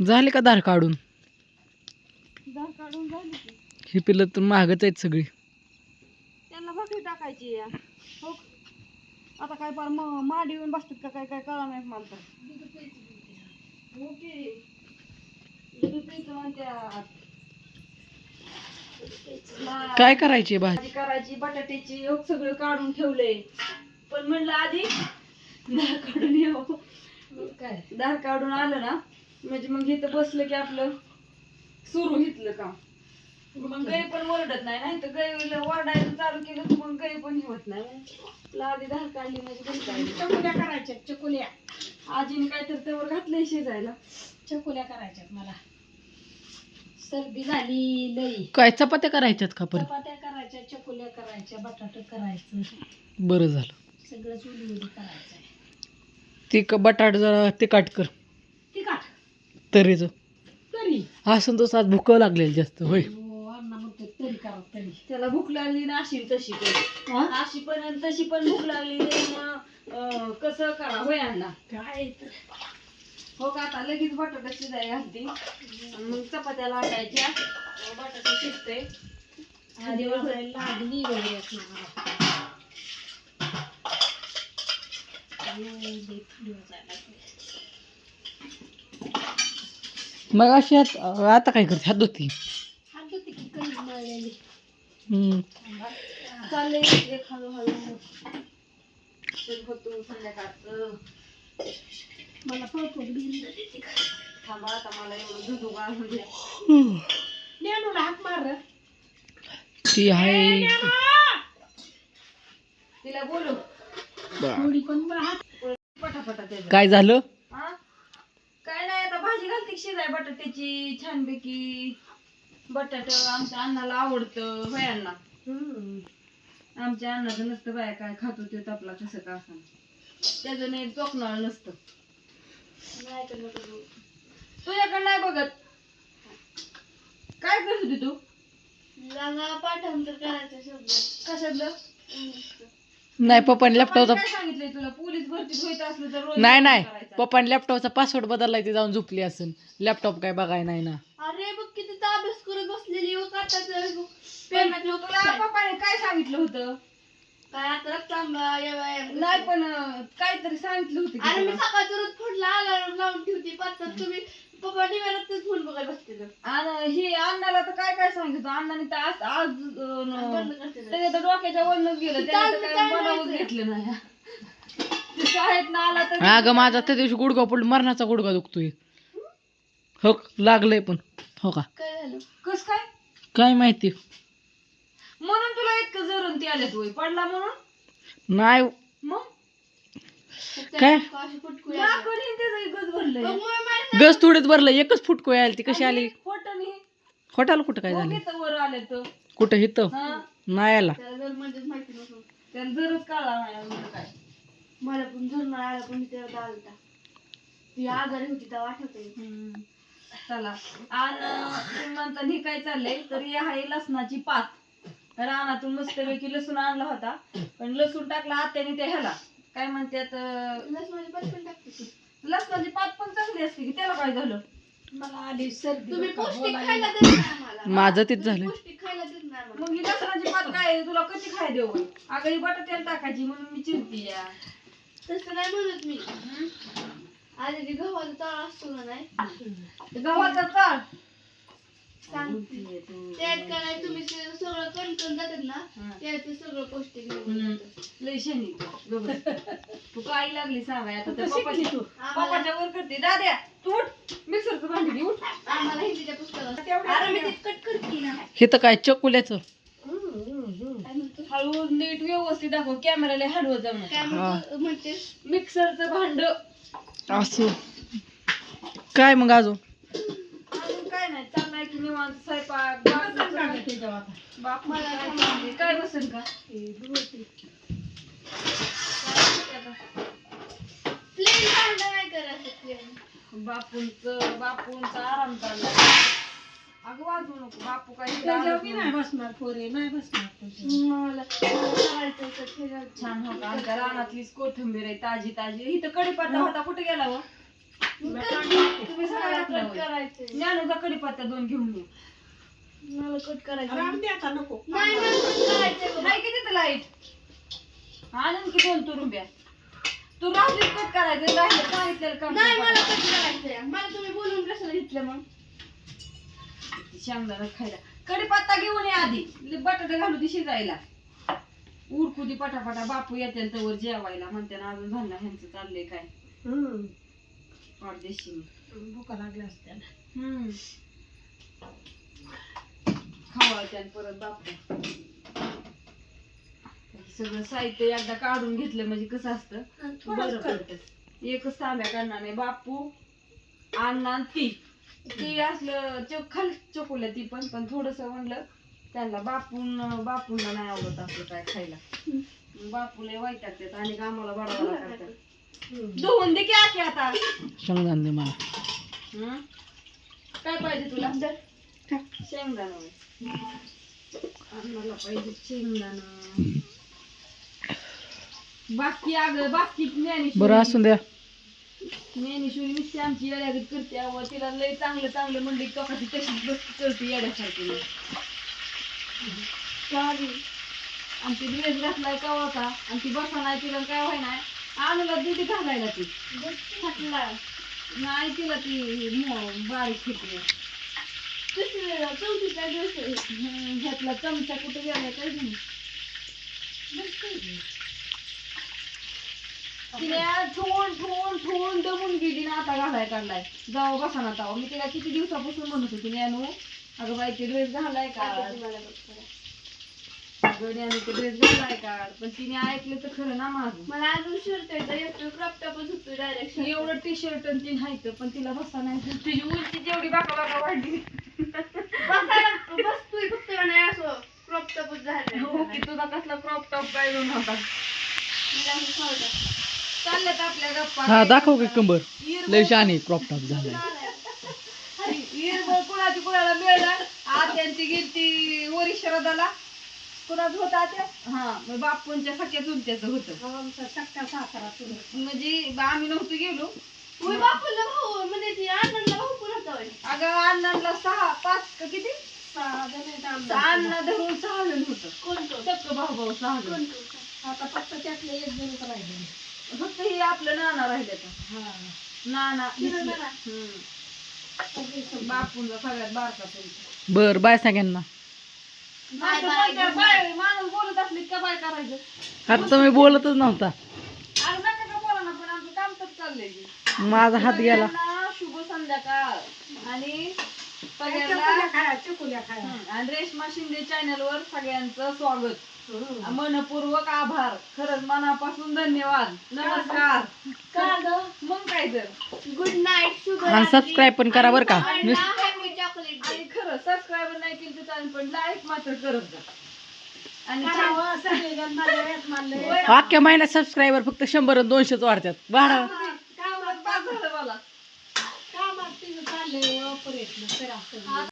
झाले का दार काढून? दार काढून झाली की. ही पिल्लं तर महागच आहेत सगळी. त्यांना भाकरी टाकायची या हो. आता काय पार म- माडी येऊन बसतात का काय काय कळा नाही मला तर. हो की. दूध प्यायचं म्हणत्यात. मा- काय करायची भाजी? भाजी करायची बटाट्याची योग सगळं काढून ठेवलंय. पण म्हणलं आधी दार काढून येऊ. काय? दार काढून आलं ना म्हणजे मग इथं बसलं की आपलं सुरू घेतलं काम. मग गाई पण ओरडत नाही नाही तर गाईला ओरडायला चालू केलं तर मग गाई पण होत नाही. आपलं आधी धार काढली म्हणजे काढली. चकुल्या करायच्यात चकुल्या. आजीने काय तर त्यावर घातलंय शिजायला. चकुल्या करायच्यात मला. सर्दी झाली लई. काय चपात्या करायच्यात का पण? चपात्या करायच्या चकुल्या करायच्या बटाटे करायचं. बरं झालं. सगळं चुली करायचं ते क बटाट जरा ते काट कर. तरीचं. तरी. असं तसं आज भुकावं लागलेलं जास्त होय. हो अण्णा म्हणतो तरी करा तरी. त्याला भूक लागली ना अशी तशी पण हा? अशी पण आणि तशी पण भूक लागली मग अं, कसं करा होय अण्णा? काय तर. हो का आता लगेच बटाटा शिजायला घालते. आणि मग चपात्या लाटायच्या. अं, बटाटा शिजते आधी वाजायला लागली वगैरे असं मला. लई लई थंडी वाजायला लागली. मग अशी आत- आता काय करते? हात धुती. ते आहे काय झालं? आता भाजी घालते की शिजाय बटाट्याची छानपैकी. बटाट आमच्या अण्णाला आवडतं होय अण्णा आमच्या अण्णाचं नसतं बाया काय खातो ते आपला कसं का असं. त्याचं नाही चोकणार नसतं. नाही तर नको बोलू. तुझ्याकडे नाही बघत. काय करत होती तू? पाठांतर करायचं शब्द कशातलं? नाही पप्पाने लॅपटॉपचा काय सांगितलंय तुला? पोलीस भरतीत होईत असलं तर रोज नाही नाही. करायचा. पप्पाने लॅपटॉपचा पासवर्ड बदललाय ते जाऊन झोपली असेल. लॅपटॉप काय बघाय नाही ना. अरे बघ किती अभ्यास करत बसलेली हो तुला पप्पाने काय सांगितलं होतं? काय आता रक्तांबा या व्यायाम नाही पण अं, काहीतरी सांगितलं होतं की अरे मी तुला. सकाळचं रोज फोडला अलार्म लावून ठेवते पाच तास तुम्ही पप्पा निवारातच फोन बघायला बसते तर. आणि हे अण्णाला तर काय काय सांगितलं अण्णाने तर आज आज अं, न- बंद करते तर. त्याच्या तर डोक्याच्या वरनच गेलं त्याने तर काय चालतं. घेतलं नाही ते शाळेत ना आला तर अगं माझा त्या दिवशी गुडघा पडला मरणाचा गुडघा दुखतोय हो लागलंय पण हो का काय झालं कस काय काय माहिती म्हणून तुला इतकं जरून ती आले तू पडला म्हणून? नाही. मग? काय? लाकडीने त्याचं भरलंय. गस थोडीच भरलं एकच फुटको आली ती कशी आली? खोटं खोटाला कुठं काय झालं? वर आले तर. कुठं? हिथं हा. नाही आला. त्याला जर म्हणजेच माहिती नव्हतं. त्याला जरच नाही म्हणजे काय. मला पण जर आला पण त्याला आलता ती आजारी होती तेव्हा आठवते हम्म. चला. आणि म्हणता हे काय चाललंय? तर हे आहे लसणाची पात. रानातून मस्तपैकी लसूण आणला होता. पण लसूण टाकला आत्याने ते ह्याला. काय म्हणतात लसणाची पात पण टाकते. लसणाची पात पण चांगली असते की त्याला काय झालं? मला आली सर्दी तुम्ही पौष्टिक खायला देत नाही आम्हाला. माझं तेच तुम्ही झालं. पौष्टिक खायला देत नाही आम्हाला. मग ही लसणाची पात काय आहे? तुला कशी खाय देऊ? अगं ही बटाट्याला टाकायची म्हणून मी चिरती या. तसं नाही म्हणत मी. आधी ती गव्हाचा तळ असतो ना नाही गव्हाचा चाळ सांगते. त्यात काय नाही तुम्ही सगळं कणकण जातात ना हं. त्यात सगळं पौष्टिक निघून हम्म. जातं. लय शनी तू गबस. तू काय लागली सांगाय आता त्या तू पप्पाची शिकली तू. पप्पाच्या वर करते. दाद्या तू उठ. मिक्सरचं भांडी घे, उठ. आम्हाला हिंदीच्या पुस्तकात तेवढ्या- अरे मी ते कट करते ना. हिथं काय चकुल्याचं. काय म्हणतो? हळू नीट व्यवस्थित दाखव. कॅमेराला हलवत जाऊ नका काय म्हणतो? म्हणते मिक्सरचं भांड. असो. काय मग अजून काय नाही चाललाय की निवांत स्वयंपाक बाप- बाप मला काय सांगते, काय बसेल का? प्लेन भांडण नाही करायचं प्लेन बापूंच बापूंचा आराम चाललाय. अगं वाजवू नको बापू आलंच नाही. बसणार पोरे नाही बसणार मला करायचं तर ठेवायचं. छान होता आमच्या रानातलीच कोथिंबीर आहे ताजी ताजी. इथं कडीपत्ता होता कुठे गेला व तुम्ही कट कडीपत्ता दोन घेऊन ये मला कट करायचं राम आता नको नाही मला कट करायचंय तिथं लाइट आणून की दोन तुरुंब्या तू राहली कट करायचं राहिलं सांगितलेलं काम नाही मला कट करायचंय मला तुम्ही बोलून कशाला घेतलं मग शेंगदाणा खायला कडीपत्ता घेऊन ये आधी लय बटाटे घालू ती शिजायला उरकू दी पटापटा बापू येते तवर जेवायला म्हणते ना अजून झालं ह्यांचं चाललंय काय हम्म. परदेशी भुका लागल्या असत्या. ना. हम्म. खावायचे आणि परत बापू. सगळं साहित्य एकदा काढून घेतलं म्हणजे कसं असतं? बरं पडतं. एकच तांब्या करणार नाही. बापू अण्णा आणि ती. ती असलं चोक खाली ती पण पण थोडस म्हणलं त्यांना बापून बापूला नाही आवडत असलं काय खायला. बापूला वैतागतात आणि कामाला बडवायला हम्म. धुवून दे की आखी आता. शेंगदाणे दे मला. हं? काय पाहिजे तुला? शेंगदाणा. होय. आम्हाला पाहिजे शेंगदाणा. बाकी अगं बाकी ज्ञानेश्वरी बरं असून द्या. ज्ञानेश्वरी नुसती आमची येड्यागत करते अहो. तिला लय चांगलं चांगलं म्हणले ती तशीच बस करते येड्यासारखी सॉरी आमची ड्रेस घातलाय कवाचा आणि ती बसा नाही तिला काय व्हाय नाही आणूला दुधी घालायला ती. फाटला नाही तिला ती बारीक फिटली चौथीचा दिवस घेतला चमचा कुठे गेला काय तिने ठेवून ठेवून ठेवून दमून गेली ना आता घालाय काढलाय. जाऊ बसा ना ताव मी तिला किती दिवसापासून म्हणत होती नेनू अगं बाई ते ड्रेस घालाय का? गडी आणि ते ड्रेस घालाय का? पण तिने ऐकलं तर खरं ना माझं मला अजून शर्ट एकटं क्रॉप टॉपच होतो डायरेक्ट एवढं टी शर्ट आणि पण तिला बसा नाही. तुझी उंची जेवढी बाका बाका वाढली. बसायला बस तू फक्त नाही असं क्रॉप टॉपच झालं हो की तुझा कसला क्रॉप टॉप काय. चालल्यात आपल्या गप्पा. हा दाखव की कंबर लय शानी क्रॉप टॉप झालाय. इरबळ कुणाची कुणाला मिळणार? आत्यांची गिरती वरी शरदाला. कुणाच होत आत्या हा मग बापूंच्या सख्या चुलत्याचं होतं. सासरा तुला म्हणजे आम्ही नव्हतो गेलो. होय बापूला भाऊ म्हणजे ती आनंदला भाऊ पण होता होय. अगं अण्णांना सहा पाच का किती? सहा जण आहेत आमदार. सहा अण्णा धरून सहा जण होतं. कोण तो सक्क भाऊ भाऊ सहा जण. कोण तो आता फक्त त्यातले एक जण राहिले. फक्त हे आपलं नाना राहिले तर हा. नाना. नाना. हम्म. सगळे सगळे. बापूंचा सगळ्यात बारका बर बाय सगळ्यांना. बाय माणूस बोलत असली का बाय करायचं. आता तुम्ही बोलतच नव्हता. अरे नका का बोला ना पण आमचं काम तर चाललंय की. माझा हात गेला. सगळ्यांना शुभ संध्याकाळ. आणि सगळ्यांना हं, आणि रेश्मा शिंदे चॅनल वर सगळ्यांचं स्वागत. मनपूर्वक आभार. खरंच मनापासून धन्यवाद. नमस्कार. का ग? मग काय तर. गुड नाईट शुभ आणि सबस्क्राईब पण करा बरं का. नुस- हॅपी चॉकलेट आणि खरं सबस्क्राईबर नाही केलं तर चालेल पण लाईक मात्र करत जा. आणि करावं, सगळेजण माझ्या वेळेत मानले. होय. अख्ख्या महिन्यात सबस्क्रायबर फक्त शंभर आणि दोनशेच वाढतात. वाढा. कामात पाच झालं मला. कामात तिनं चाललंय ऑपरेशन करा.